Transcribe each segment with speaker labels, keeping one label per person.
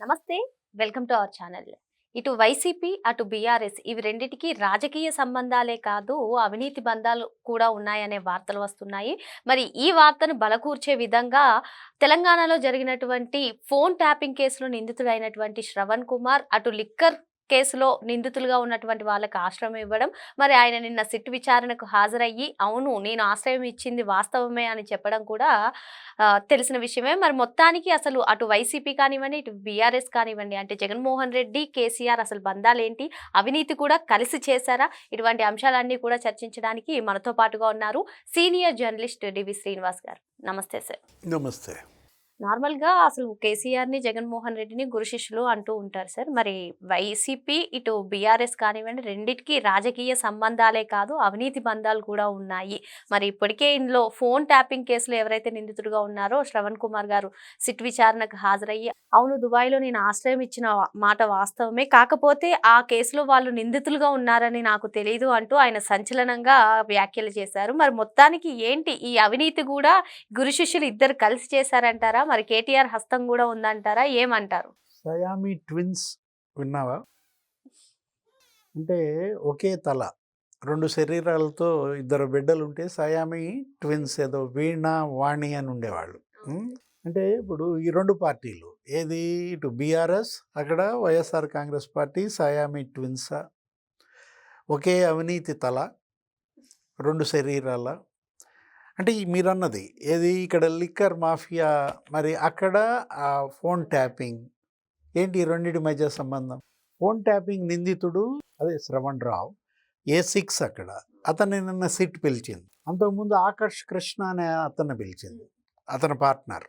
Speaker 1: నమస్తే welcome to our channel. ఇటు YCP అటు బీఆర్ఎస్ ఇవి రెండింటికి రాజకీయ సంబంధాలే కాదు అవినీతి బంధాలు కూడా ఉన్నాయనే వార్తలు వస్తున్నాయి. మరి ఈ వార్తను బలకూర్చే విధంగా తెలంగాణలో జరిగినటువంటి ఫోన్ ట్యాపింగ్ కేసులో నిందితుడైనటువంటి శ్రవణ్ కుమార్ అటు లిక్కర్ కేసులో నిందితులుగా ఉన్నటువంటి వాళ్ళకి ఆశ్రయం ఇవ్వడం మరి ఆయన నిన్న సిట్ విచారణకు హాజరయ్యి అవును నేను ఆశ్రయం ఇచ్చింది వాస్తవమే అని చెప్పడం కూడా తెలిసిన విషయమే. మరి మొత్తానికి అసలు అటు వైసీపీ కానివ్వండి ఇటు బీఆర్ఎస్ కానివ్వండి అంటే జగన్మోహన్ రెడ్డి కేసీఆర్ అసలు బంధాలేంటి అవినీతి కూడా కలిసి చేశారా? ఇటువంటి అంశాలన్నీ కూడా చర్చించడానికి మనతో పాటుగా ఉన్నారు సీనియర్ జర్నలిస్ట్ డివి శ్రీనివాస్ గారు. నమస్తే సార్.
Speaker 2: నమస్తే.
Speaker 1: నార్మల్గా అసలు కేసీఆర్ని జగన్మోహన్ రెడ్డిని గురు శిష్యులు అంటూ ఉంటారు సార్. మరి వైసీపీ ఇటు బీఆర్ఎస్ కానివ్వండి రెండిటికి రాజకీయ సంబంధాలే కాదు అవినీతి బంధాలు కూడా ఉన్నాయి. మరి ఇప్పటికే ఇందులో ఫోన్ ట్యాపింగ్ కేసులో ఎవరైతే నిందితుడిగా ఉన్నారో శ్రవణ్ కుమార్ గారు సిట్ విచారణకు హాజరయ్యి అవును దుబాయ్లో నేను ఆశ్రయం ఇచ్చిన మాట వాస్తవమే. కాకపోతే ఆ కేసులో వాళ్ళు నిందితులుగా ఉన్నారని నాకు తెలియదు అంటూ ఆయన సంచలనంగా వ్యాఖ్యలు చేశారు. మరి మొత్తానికి ఏంటి? ఈ అవినీతి కూడా గురు శిష్యులు ఇద్దరు కలిసి చేశారంటారా? మరి కేటీఆర్ హస్తం కూడా ఉందంటారా? ఏమంటారు?
Speaker 2: సయామి ట్విన్స్ విన్నావా? అంటే ఒకే తల రెండు శరీరాలతో ఇద్దరు బిడ్డలు ఉంటే సయామి ట్విన్స్ ఏదో వీణ వాణి అని ఉండేవాళ్ళు? అంటే ఇప్పుడు ఈ రెండు పార్టీలు ఏది ఇటు బీఆర్ఎస్ అక్కడ YSR Congress party Siamese twins. ఒకే అవినీతి తల రెండు శరీరాల అంటే మీరు మీరన్నది. ఏది ఇక్కడ లిక్కర్ మాఫియా మరి అక్కడ ఆ ఫోన్ ట్యాపింగ్. ఏంటి ఈ రెండింటి మధ్య సంబంధం? ఫోన్ ట్యాపింగ్ నిందితుడు అదే శ్రవణ్ రావు. ఏ సిక్స్ అక్కడ. అతన్ని నిన్న సిట్ పిలిచింది. అంతకుముందు ఆకర్ష్ కృష్ణ అనే అతన్ని పిలిచింది. అతని పార్ట్నర్.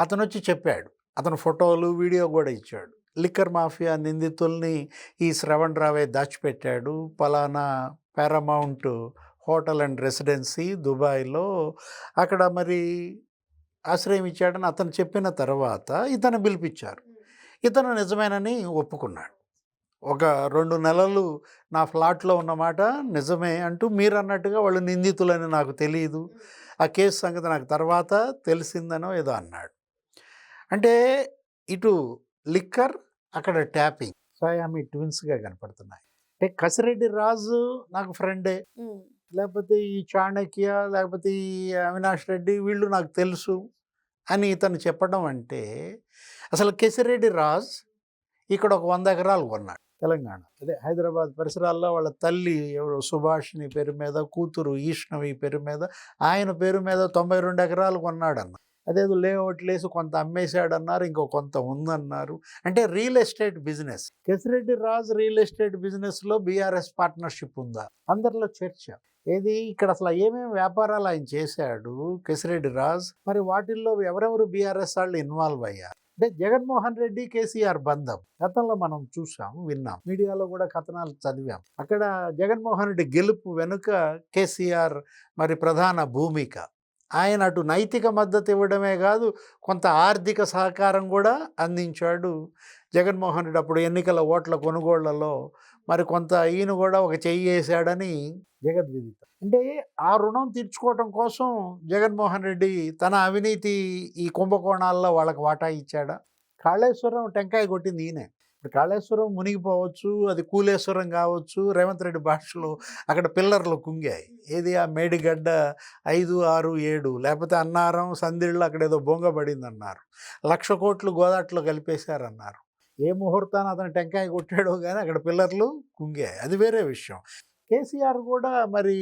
Speaker 2: అతను వచ్చి చెప్పాడు. అతను ఫోటోలు వీడియో కూడా ఇచ్చాడు. లిక్కర్ మాఫియా నిందితుల్ని ఈ శ్రవణ్ రావే దాచిపెట్టాడు. పలానా పారామౌంట్ హోటల్ అండ్ రెసిడెన్సీ దుబాయ్లో అక్కడ మరి ఆశ్రయం ఇచ్చాడని అతను చెప్పిన తర్వాత ఇతను పిలిపించారు ఇతను నిజమేనని ఒప్పుకున్నాడు. ఒక రెండు నెలలు నా ఫ్లాట్లో ఉన్నమాట నిజమే అంటూ మీరు అన్నట్టుగా వాళ్ళు నిందితులని నాకు తెలియదు ఆ కేసు సంగతి నాకు తర్వాత తెలిసిందనో ఏదో అన్నాడు. అంటే ఇటు లిక్కర్ అక్కడ ట్యాపింగ్. సయామి ట్విన్స్గా కనపడుతున్నాయి. అంటే కసిరెడ్డి రాజు నాకు ఫ్రెండే. లేకపోతే ఈ చాణక్య లేకపోతే ఈ అవినాష్ రెడ్డి వీళ్ళు నాకు తెలుసు అని ఇతను చెప్పడం అంటే అసలు కెసిరెడ్డి రాజ్ ఇక్కడ ఒక వంద ఎకరాలు కొన్నాడు తెలంగాణ. అదే హైదరాబాద్ పరిసరాల్లో వాళ్ళ తల్లి ఎవరు సుభాష్ని పేరు మీద కూతురు ఈష్ణవి పేరు మీద ఆయన పేరు మీద తొంభై రెండు ఎకరాలు కొన్నాడన్న అదేదో లేఅవుట్ లేసి కొంత అమ్మేశాడన్నారు ఇంకో కొంత ఉందన్నారు. అంటే real estate business. Kesireddy Raj real estate బిజినెస్లో బీఆర్ఎస్ పార్ట్నర్షిప్ ఉందా? అందరిలో చర్చ. ఏది ఇక్కడ అసలు ఏమేమి వ్యాపారాలు ఆయన చేశాడు కెసిరెడ్డి రాజ్? మరి వాటిల్లో ఎవరెవరు బీఆర్ఎస్ వాళ్ళు ఇన్వాల్వ్ అయ్యారు? అంటే జగన్మోహన్ రెడ్డి కేసీఆర్ బంధం. గతంలో మనం చూసాం విన్నాం. మీడియాలో కూడా కథనాలు చదివాం. అక్కడ జగన్మోహన్ రెడ్డి గెలుపు వెనుక కేసీఆర్ మరి ప్రధాన భూమిక. ఆయన అటు నైతిక మద్దతు ఇవ్వడమే కాదు కొంత ఆర్థిక సహకారం కూడా అందించాడు. జగన్మోహన్ రెడ్డి అప్పుడు ఎన్నికల ఓట్ల కొనుగోళ్ళలో మరి కొంత ఈయన కూడా ఒక చెయ్యి వేశాడని జగద్విదిత. అంటే ఆ రుణం తీర్చుకోవటం కోసం జగన్మోహన్ రెడ్డి తన అవినీతి ఈ కుంభకోణాల్లో వాళ్ళకి వాటా ఇచ్చాడా? కాళేశ్వరం టెంకాయ కొట్టింది ఈయనే. ఇప్పుడు కాళేశ్వరం మునిగిపోవచ్చు అది కూలేశ్వరం కావచ్చు రేవంత్ రెడ్డి భాషలో అక్కడ పిల్లర్లు కుంగాయి. ఏది ఆ మేడిగడ్డ ఐదు ఆరు ఏడు లేకపోతే అన్నారం సందిళ్ళు అక్కడ ఏదో బొంగ పడింది అన్నారు లక్ష కోట్లు గోదాట్లో కలిపేశారన్నారు. ఏ ముహూర్తాన్ని అతను టెంకాయ కొట్టాడో కానీ అక్కడ పిల్లర్లు కుంగాయి. అది వేరే విషయం. కేసీఆర్ కూడా మరి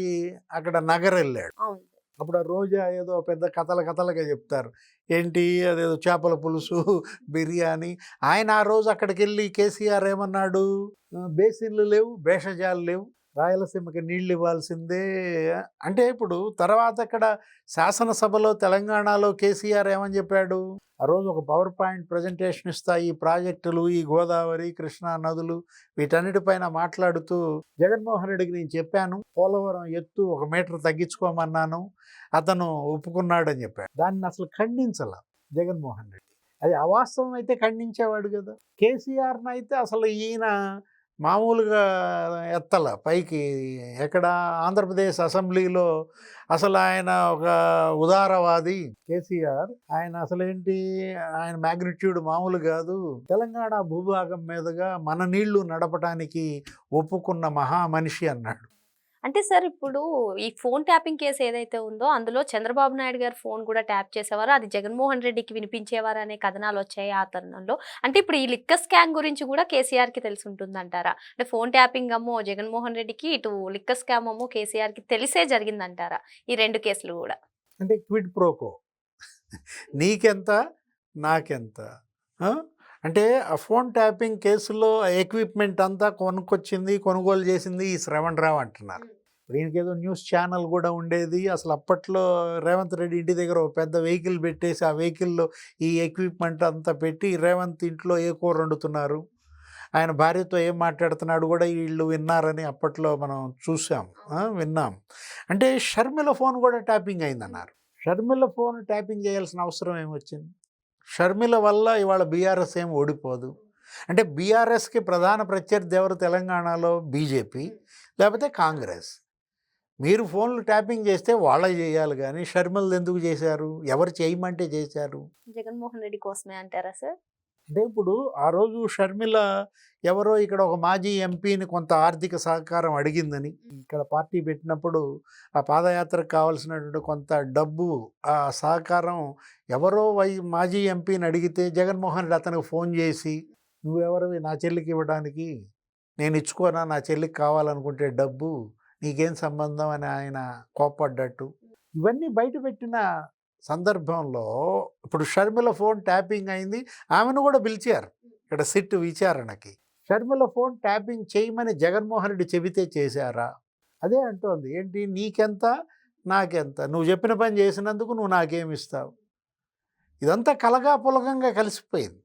Speaker 2: అక్కడ నగర్ వెళ్ళాడు
Speaker 1: అవును.
Speaker 2: అప్పుడు ఆ రోజా ఏదో పెద్ద కథల కథలుగా చెప్తారు. ఏంటి? అదేదో చేపల పులుసు బిర్యానీ. ఆయన ఆ రోజు అక్కడికి వెళ్ళి కేసీఆర్ ఏమన్నాడు? బేసిన్లు లేవు భేషజాలు లేవు. రాయలసీమకి నీళ్ళు ఇవ్వాల్సిందే అంటే ఇప్పుడు తర్వాత అక్కడ శాసనసభలో తెలంగాణలో కేసీఆర్ ఏమని చెప్పాడు? ఆ రోజు ఒక పవర్ పాయింట్ ప్రజెంటేషన్ ఇస్తా ఈ ప్రాజెక్టులు ఈ గోదావరి కృష్ణా నదులు వీటన్నిటిపైన మాట్లాడుతూ జగన్మోహన్ రెడ్డికి నేను చెప్పాను పోలవరం ఎత్తు ఒక మీటర్ తగ్గించుకోమన్నాను అతను ఒప్పుకున్నాడని చెప్పాడు. దాన్ని అసలు ఖండించాల జగన్మోహన్ రెడ్డి? అది అవాస్తవం అయితే ఖండించేవాడు కదా. కేసీఆర్ని అయితే అసలు ఈయన మామూలుగా ఎత్తల పైకి. ఎక్కడ ఆంధ్రప్రదేశ్ అసెంబ్లీలో అసలు ఆయన ఒక ఉదారవాది. కేసీఆర్ ఆయన అసలేంటి? ఆయన మ్యాగ్నిట్యూడ్ మామూలు కాదు. తెలంగాణ భూభాగం మీదుగా మన నీళ్ళు నడపడానికి ఒప్పుకున్న మహా మనిషి అన్నాడు.
Speaker 1: అంటే సార్ ఇప్పుడు ఈ ఫోన్ ట్యాపింగ్ కేసు ఏదైతే ఉందో అందులో చంద్రబాబు నాయుడు గారు ఫోన్ కూడా ట్యాప్ చేసేవారు. అది జగన్మోహన్ రెడ్డికి వినిపించేవారు అనే కథనాలు వచ్చాయి ఆ తరుణంలో. అంటే ఇప్పుడు ఈ లిక్కర్ స్కామ్ గురించి కూడా కేసీఆర్కి తెలిసి ఉంటుందంటారా? అంటే ఫోన్ ట్యాపింగ్ అమ్మో జగన్మోహన్ రెడ్డికి ఇటు లిక్కర్ స్కామ్ అమ్మో కేసీఆర్కి తెలిసే జరిగిందంటారా? ఈ రెండు కేసులు కూడా.
Speaker 2: అంటే క్విడ్ ప్రోకో. నీకెంత నాకెంత అంటే ఆ ఫోన్ ట్యాపింగ్ కేసులో ఎక్విప్మెంట్ అంతా కొనుక్కొచ్చింది కొనుగోలు చేసింది ఈ శ్రవణ్ రావు అంటున్నారు. దీనికి ఏదో న్యూస్ ఛానల్ కూడా ఉండేది. అసలు అప్పట్లో రేవంత్ రెడ్డి ఇంటి దగ్గర ఒక పెద్ద వెహికల్ పెట్టేసి ఆ వెహికల్లో ఈ ఎక్విప్మెంట్ అంతా పెట్టి రేవంత్ ఇంట్లో ఏ కూర వండుతున్నారు? ఆయన భార్యతో ఏం మాట్లాడుతున్నాడు కూడా వీళ్ళు విన్నారని అప్పట్లో మనం చూసాం. విన్నాం. అంటే షర్మిల ఫోన్ కూడా ట్యాపింగ్ అయిందన్నారు. షర్మిల ఫోన్ ట్యాపింగ్ చేయాల్సిన అవసరం ఏమొచ్చింది? షర్మిల వల్ల ఇవాళ బీఆర్ఎస్ ఏం ఓడిపోదు. అంటే బీఆర్ఎస్కి ప్రధాన ప్రత్యర్థి ఎవరు తెలంగాణలో? బీజేపీ లేకపోతే కాంగ్రెస్. మీరు ఫోన్లు ట్యాపింగ్ చేస్తే వాళ్ళే చేయాలి కానీ షర్మిలది ఎందుకు చేశారు? ఎవరు చేయమంటే చేశారు?
Speaker 1: జగన్మోహన్ రెడ్డి కోసమే అంటారా సార్?
Speaker 2: అంటే ఇప్పుడు ఆ రోజు షర్మిల ఎవరో ఇక్కడ ఒక మాజీ ఎంపీని కొంత ఆర్థిక సహకారం అడిగిందని ఇక్కడ పార్టీ పెట్టినప్పుడు ఆ పాదయాత్రకు కావాల్సినటువంటి కొంత డబ్బు ఆ సహకారం ఎవరో వై మాజీ ఎంపీని అడిగితే జగన్మోహన్ రెడ్డి అతనికి ఫోన్ చేసి నువ్వెవరివి? నా చెల్లికి ఇవ్వడానికి నేను ఇచ్చుకోనా? నా చెల్లికి కావాలనుకుంటే డబ్బు నీకేం సంబంధం? అని ఆయన కోప్పడ్డట్టు. ఇవన్నీ బయట పెట్టిన సందర్భంలో ఇప్పుడు షర్మిల ఫోన్ ట్యాపింగ్ అయింది. ఆమెను కూడా పిలిచారు. ఇక్కడ సిట్ విచారణకి. షర్మిల ఫోన్ ట్యాపింగ్ చేయమని జగన్మోహన్ రెడ్డి చెబితే చేశారా? అదే అంటోంది. ఏంటి? నీకెంత? నాకెంత? నువ్వు చెప్పిన పని చేసినందుకు నువ్వు నాకేమిస్తావు ఇదంతా కలగా పులగంగా కలిసిపోయింది.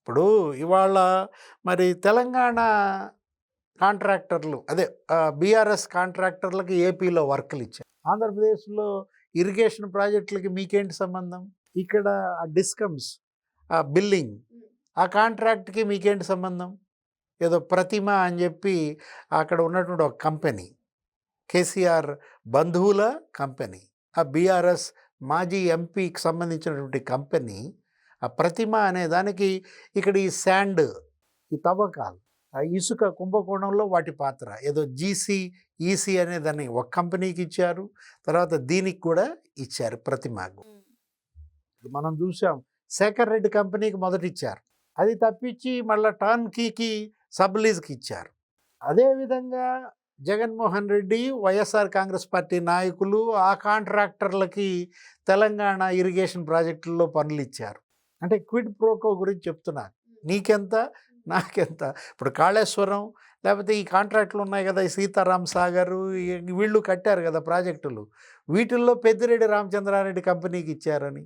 Speaker 2: ఇప్పుడు ఇవాళ మరి తెలంగాణ కాంట్రాక్టర్లు అదే బీఆర్ఎస్ కాంట్రాక్టర్లకి ఏపీలో వర్కులు ఇచ్చారు. ఆంధ్రప్రదేశ్లో ఇరిగేషన్ ప్రాజెక్టులకి మీకేంటి సంబంధం? ఇక్కడ ఆ డిస్కమ్స్ ఆ బిల్లింగ్ ఆ కాంట్రాక్ట్కి మీకేంటి సంబంధం? ఏదో ప్రతిమ అని చెప్పి అక్కడ ఉన్నటువంటి ఒక కంపెనీ కేసీఆర్ బంధువుల కంపెనీ ఆ బీఆర్ఎస్ మాజీ ఎంపీకి సంబంధించినటువంటి కంపెనీ ఆ ప్రతిమ అనే దానికి ఇక్కడ ఈ శాండ్ ఈ తవ్వకాలు ఆ ఇసుక కుంభకోణంలో వాటి పాత్ర ఏదో జీసీ ఈసీ అనే దాన్ని ఒక కంపెనీకి ఇచ్చారు. తర్వాత దీనికి కూడా ఇచ్చారు ప్రతిమకు మనం చూసాం శేఖర్ రెడ్డి కంపెనీకి మొదట ఇచ్చారు. అది తప్పించి మళ్ళీ టర్న్కీకి సబ్ లీజ్కి ఇచ్చారు అదేవిధంగా Jaganmohan Reddy YSR Congress party నాయకులు ఆ కాంట్రాక్టర్లకి తెలంగాణ ఇరిగేషన్ ప్రాజెక్టుల్లో పనులు ఇచ్చారు. అంటే క్విడ్ ప్రోకో గురించి చెప్తున్నారు నీకెంత? నాకెంత? ఇప్పుడు కాళేశ్వరం లేకపోతే ఈ కాంట్రాక్టులు ఉన్నాయి కదా ఈ సీతారాం సాగర్ వీళ్ళు కట్టారు కదా ప్రాజెక్టులు. వీటిల్లో పెద్దిరెడ్డి రామచంద్రారెడ్డి కంపెనీకి ఇచ్చారని.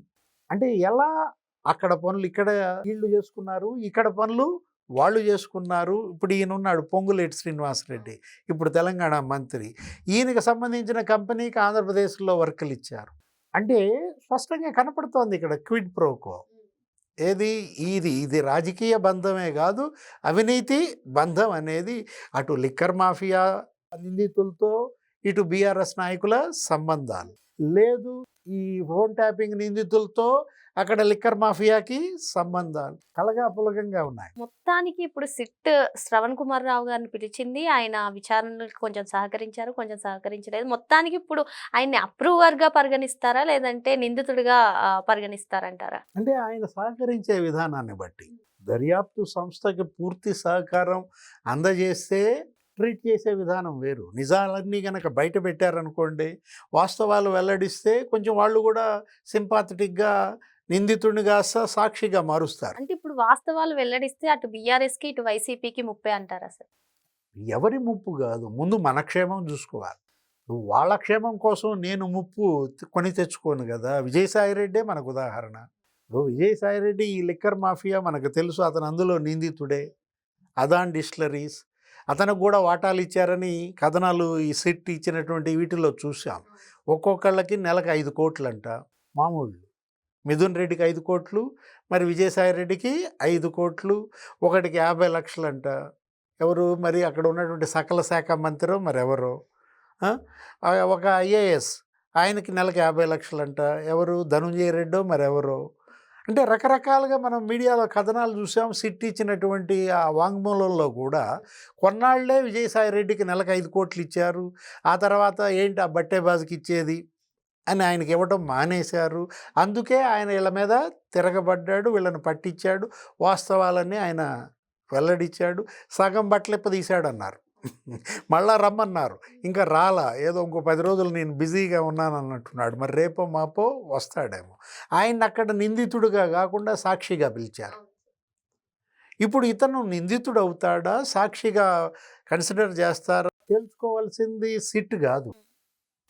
Speaker 2: అంటే ఎలా అక్కడ పనులు ఇక్కడ వీళ్ళు చేసుకున్నారు ఇక్కడ పనులు వాళ్ళు చేసుకున్నారు. ఇప్పుడు ఈయన ఉన్నాడు పొంగులేటి శ్రీనివాసరెడ్డి ఇప్పుడు తెలంగాణ మంత్రి. ఈయనకి సంబంధించిన కంపెనీకి ఆంధ్రప్రదేశ్లో వర్కులు ఇచ్చారు. అంటే స్పష్టంగా కనపడుతోంది ఇక్కడ క్విడ్ ప్రోకో. ఏది? ఇది ఇది రాజకీయ బంధమే కాదు అవినీతి బంధం అనేది అటు లిక్కర్ మాఫియా నిందితులతో ఇటు బీఆర్ఎస్ నాయకుల సంబంధాలు. లేదు ఈ ఫోన్ ట్యాపింగ్ నిందితులతో అక్కడ లిక్కర్ మాఫియాకి సంబంధాలు. కలగా పులగంగా ఉన్నాయి.
Speaker 1: మొత్తానికి ఇప్పుడు సిట్ శ్రవణ్ కుమార్ రావు గారిని పిలిచింది. ఆయన విచారణకు కొంచెం సహకరించారు కొంచెం సహకరించలేదు. మొత్తానికి ఇప్పుడు ఆయన్ని అప్రూవర్గా పరిగణిస్తారా? లేదంటే నిందితుడిగా పరిగణిస్తారంటారా?
Speaker 2: అంటే ఆయన సహకరించే విధానాన్ని బట్టి. దర్యాప్తు సంస్థకి పూర్తి సహకారం అందజేస్తే ట్రీట్ చేసే విధానం వేరు. నిజాలన్నీ కనుక బయట పెట్టారనుకోండి వాస్తవాలు వెల్లడిస్తే కొంచెం వాళ్ళు కూడా సింపాథటిక్గా నిందితుడిని కాస్త సాక్షిగా మారుస్తారు.
Speaker 1: అంటే ఇప్పుడు వాస్తవాలు వెల్లడిస్తే అటు బీఆర్ఎస్కి ఇటు వైసీపీకి ముప్పే అంటారా సార్?
Speaker 2: ఎవరి ముప్పు కాదు. ముందు మన క్షేమం చూసుకోవాలి. నువ్వు వాళ్ళ క్షేమం కోసం నేను ముప్పు కొని తెచ్చుకోను కదా! విజయసాయిరెడ్డే మనకు ఉదాహరణ. ఇప్పుడు విజయసాయిరెడ్డి ఈ లిక్కర్ మాఫియా మనకు తెలుసు. అతను అందులో నిందితుడే. అదాన్ డిస్టిలరీస్ అతనికి కూడా వాటాలు ఇచ్చారని కథనాలు ఈ సెట్ ఇచ్చినటువంటి వీటిలో చూసాం ఒక్కొక్కళ్ళకి నెలకు ఐదు కోట్లు అంట మామూలు. మిథున్ రెడ్డికి ఐదు కోట్లు మరి విజయసాయి రెడ్డికి ఐదు కోట్లు ఒకటికి యాభై లక్షలు అంట ఎవరు మరి అక్కడ ఉన్నటువంటి సకల శాఖ మంత్రో మరి ఎవరు? ఒక ఐఏఎస్ ఆయనకి నెలకు యాభై లక్షలంట. ఎవరు? ధనుంజయ రెడ్డో మరెవరో అంటే రకరకాలుగా మనం మీడియాలో కథనాలు చూసాం. సిట్ ఇచ్చినటువంటి ఆ వాంగ్మూలంలో కూడా కొన్నాళ్ళే విజయసాయి రెడ్డికి నెలకు ఐదు కోట్లు ఇచ్చారు. ఆ తర్వాత ఏంటి ఆ బట్టేబాజుకి ఇచ్చేది అని ఆయనకి ఇవ్వటం మానేశారు. అందుకే ఆయన వీళ్ళ మీద తిరగబడ్డాడు వీళ్ళని పట్టించాడు వాస్తవాలన్నీ ఆయన వెల్లడిచ్చాడు సగం బట్టలిప్ప తీశాడు అన్నారు మళ్ళా రమ్మన్నారు. ఇంకా రాలా. ఏదో ఇంకో పది రోజులు నేను బిజీగా ఉన్నాను అన్నట్టున్నాడు మరి రేపో మాపో వస్తాడేమో. ఆయన అక్కడ నిందితుడిగా కాకుండా సాక్షిగా పిలిచారు. ఇప్పుడు ఇతను నిందితుడు అవుతాడా సాక్షిగా కన్సిడర్ చేస్తారా? తెలుసుకోవాల్సింది సిట్ కాదు.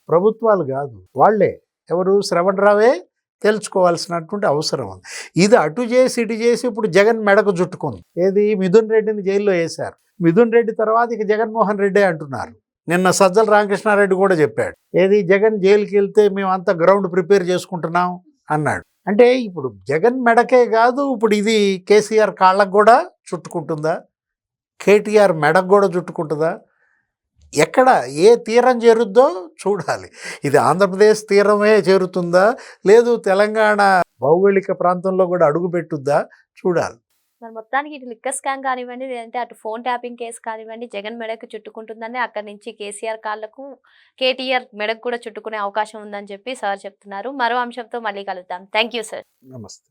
Speaker 2: ప్రభుత్వాలు కాదు. వాళ్ళే. ఎవరు? శ్రవణ్ రావే తెలుసుకోవాల్సినటువంటి అవసరం ఉంది. ఇది అటు చేసి ఇటు చేసి ఇప్పుడు జగన్ మెడకు చుట్టుకుంది. ఏది? మిథున్ రెడ్డిని జైల్లో వేశారు మిథున్ రెడ్డి తర్వాత ఇక జగన్మోహన్ రెడ్డి అంటున్నారు. నిన్న సజ్జల రామకృష్ణారెడ్డి కూడా చెప్పాడు. ఏది జగన్ జైలుకి వెళ్తే మేమంతా గ్రౌండ్ ప్రిపేర్ చేసుకుంటున్నాం అన్నాడు. అంటే ఇప్పుడు జగన్ మెడకే కాదు ఇప్పుడు ఇది కేసీఆర్ కాళ్ళకు కూడా చుట్టుకుంటుందా? కేటీఆర్ మెడకు కూడా చుట్టుకుంటుందా? ఎక్కడ ఏ తీరం చేరుద్దో చూడాలి. ఇది ఆంధ్రప్రదేశ్ తీరమే చేరుతుందా? లేదు తెలంగాణ భౌగోళిక ప్రాంతంలో కూడా అడుగు పెట్టుద్దా చూడాలి.
Speaker 1: మరి మొత్తానికి ఇటు లిక్కర్ స్కామ్ కానివ్వండి లేదంటే అటు ఫోన్ ట్యాపింగ్ కేసు కానివ్వండి జగన్ మెడకు చుట్టుకుంటుందని అక్కడి నుంచి కేసీఆర్ కాళ్ళకు కేటీఆర్ మెడకు కూడా చుట్టుకునే అవకాశం ఉందని చెప్పి సార్ చెప్తున్నారు. మరో అంశంతో మళ్ళీ కలుద్దాం. Thank you sir.
Speaker 2: నమస్తే.